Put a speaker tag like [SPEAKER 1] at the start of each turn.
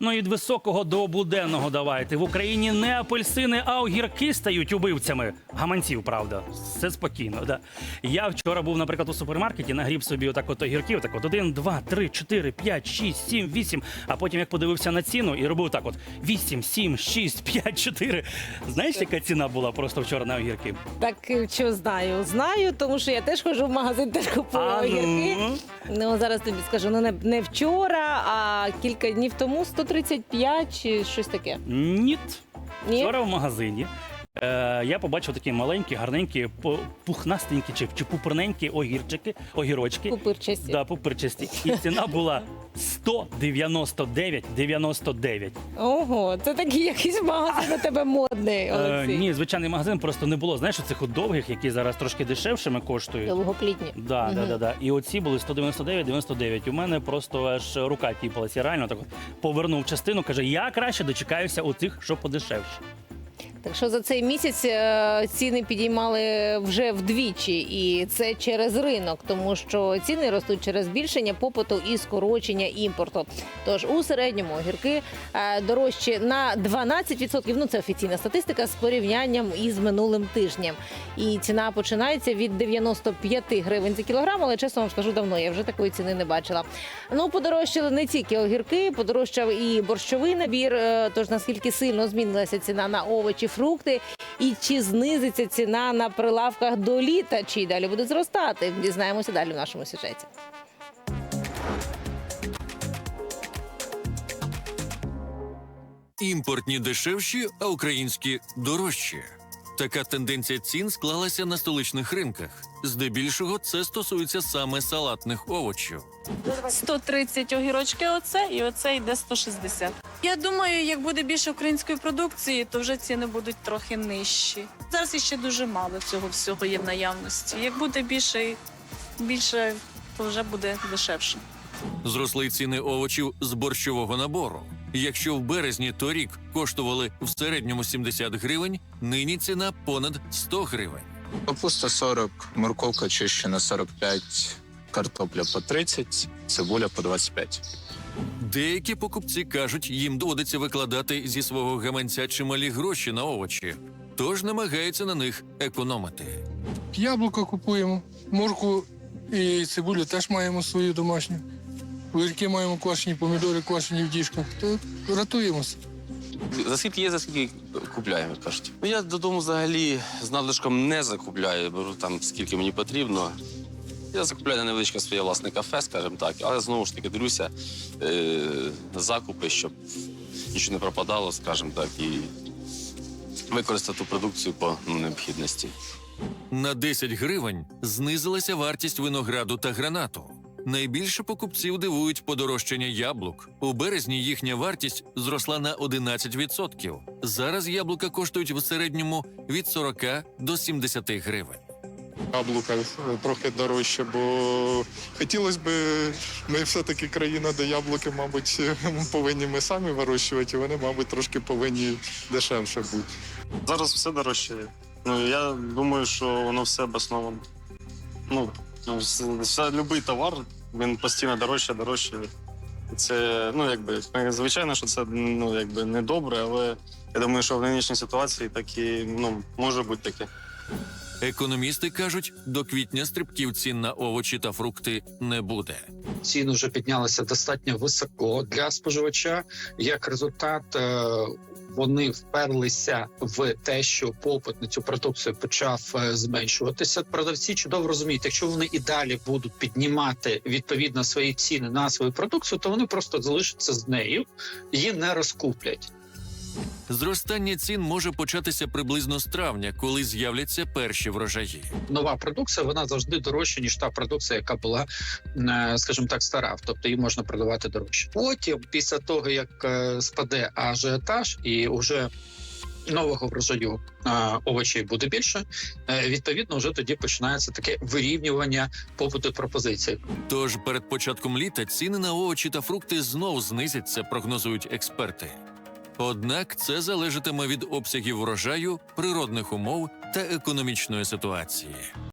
[SPEAKER 1] Ну від високого до буденного давайте. В Україні не апельсини, а огірки стають убивцями. Гаманців, правда. Все спокійно. Да. Я вчора був, наприклад, у супермаркеті, нагріб собі отак от огірків, так от один, два, три, чотири, п'ять, шість, сім, вісім. А потім як подивився на ціну і робив так: от вісім, сім, шість, п'ять, чотири. Знаєш, яка ціна була просто вчора на огірки?
[SPEAKER 2] Так е, що знаю? Знаю, тому що я теж ходжу в магазин, теж купую
[SPEAKER 1] А
[SPEAKER 2] огірки.
[SPEAKER 1] ну?
[SPEAKER 2] Ну зараз тобі скажу, ну не, не вчора, а кілька днів тому 135 чи щось таке.
[SPEAKER 1] Ні.
[SPEAKER 2] Ні?
[SPEAKER 1] Вчора в магазині е, я побачив такі маленькі, гарненькі, пухнастенькі чи, чи пупорненькі огірчики, огірочки.
[SPEAKER 2] Пупирчасті.
[SPEAKER 1] Да, пупирчасті. І ціна була 199,99.
[SPEAKER 2] Ого, це такий якийсь магазин у тебе модний,
[SPEAKER 1] Е,
[SPEAKER 2] Олексій.
[SPEAKER 1] ні, звичайний магазин просто не було. Знаєш, цих довгих, які зараз трошки дешевшими коштують.
[SPEAKER 2] Довгоплітні.
[SPEAKER 1] Да, да, да, да. І оці були 199,99. У мене просто аж рука тіпалася. Я реально так от повернув частину, каже, я краще дочекаюся у тих, що подешевше.
[SPEAKER 2] Так що за цей місяць е, ціни підіймали вже вдвічі, і це через ринок, тому що ціни ростуть через збільшення попиту і скорочення імпорту. Тож у середньому огірки е, дорожчі на 12%, Ну це офіційна статистика з порівнянням із минулим тижнем. І ціна починається від 95 гривень за кілограм, але чесно вам скажу давно, я вже такої ціни не бачила. Ну подорожчали не тільки огірки, подорожчав і борщовий набір. е, Тож наскільки сильно змінилася ціна на овочі, фрукти, і чи знизиться ціна на прилавках до літа, чи й далі буде зростати? Дізнаємося далі в нашому сюжеті.
[SPEAKER 3] Імпортні дешевші, а українські дорожчі. Така тенденція цін склалася на столичних ринках. Здебільшого це стосується саме салатних овочів.
[SPEAKER 4] 130 огірочки оце, і оце йде 160. Я думаю, як буде більше української продукції, то вже ціни будуть трохи нижчі. Зараз іще дуже мало цього всього є в наявності. Як буде більше, більше, то вже буде дешевше.
[SPEAKER 3] Зросли ціни овочів з борщового набору. Якщо в березні торік коштували в середньому 70 гривень, нині ціна понад 100 гривень.
[SPEAKER 5] Капуста 40, морковка чищена 45, картопля по 30, цибуля по 25.
[SPEAKER 3] Деякі покупці кажуть, їм доводиться викладати зі свого гаманця чималі гроші на овочі, тож намагаються на них економити.
[SPEAKER 6] Яблука купуємо, морку і цибулю теж маємо свою домашню. Огірки маємо квашені, помідори квашені в діжках. То рятуємося.
[SPEAKER 7] За скільки є, за скільки купляємо, кажуть. Ну я додому взагалі з надлишком не закупляю, беру там скільки мені потрібно. Я закупляю на невеличке своє власне кафе, скажімо так, але знову ж таки дивлюся е, закупи, щоб нічого не пропадало, скажімо так, і використати ту продукцію по ну, необхідності.
[SPEAKER 3] На 10 гривень знизилася вартість винограду та гранату. Найбільше покупців дивують подорожчання яблук. У березні їхня вартість зросла на 11%. Зараз яблука коштують в середньому від 40 до 70 гривень.
[SPEAKER 8] Яблука е, трохи дорожче, бо хотілося б, ми все-таки країна, де яблуки, мабуть, повинні ми самі вирощувати, і вони, мабуть, трошки повинні дешевше бути.
[SPEAKER 9] Зараз все дорожче. Ну я думаю, що воно все обосновано. Ну, вс- все, любий товар, він постійно дорожче, дорожче. Це, ну, якби, звичайно, що це ну, якби не добре, але я думаю, що в нинішній ситуації так і ну, може бути таке.
[SPEAKER 3] Економісти кажуть, до квітня стрибків цін на овочі та фрукти не буде.
[SPEAKER 10] ціни вже піднялися достатньо високо для споживача. Як результат, е, вони вперлися в те, що попит на цю продукцію почав е, зменшуватися. Продавці чудово розуміють, якщо вони і далі будуть піднімати відповідно свої ціни на свою продукцію, то вони просто залишаться з нею, її не розкуплять.
[SPEAKER 3] Зростання цін може початися приблизно з травня, коли з'являться перші врожаї.
[SPEAKER 10] нова продукція вона завжди дорожча ніж та продукція, яка була, е, скажімо так, стара. Тобто її можна продавати дорожче. Потім, після того як е, спаде ажіотаж і вже нового врожаю е, овочей буде більше, відповідно, вже тоді починається таке вирівнювання попиту і пропозиції.
[SPEAKER 3] Тож перед початком літа ціни на овочі та фрукти знов знизяться, прогнозують експерти. Однак це залежатиме від обсягів врожаю, природних умов та економічної ситуації.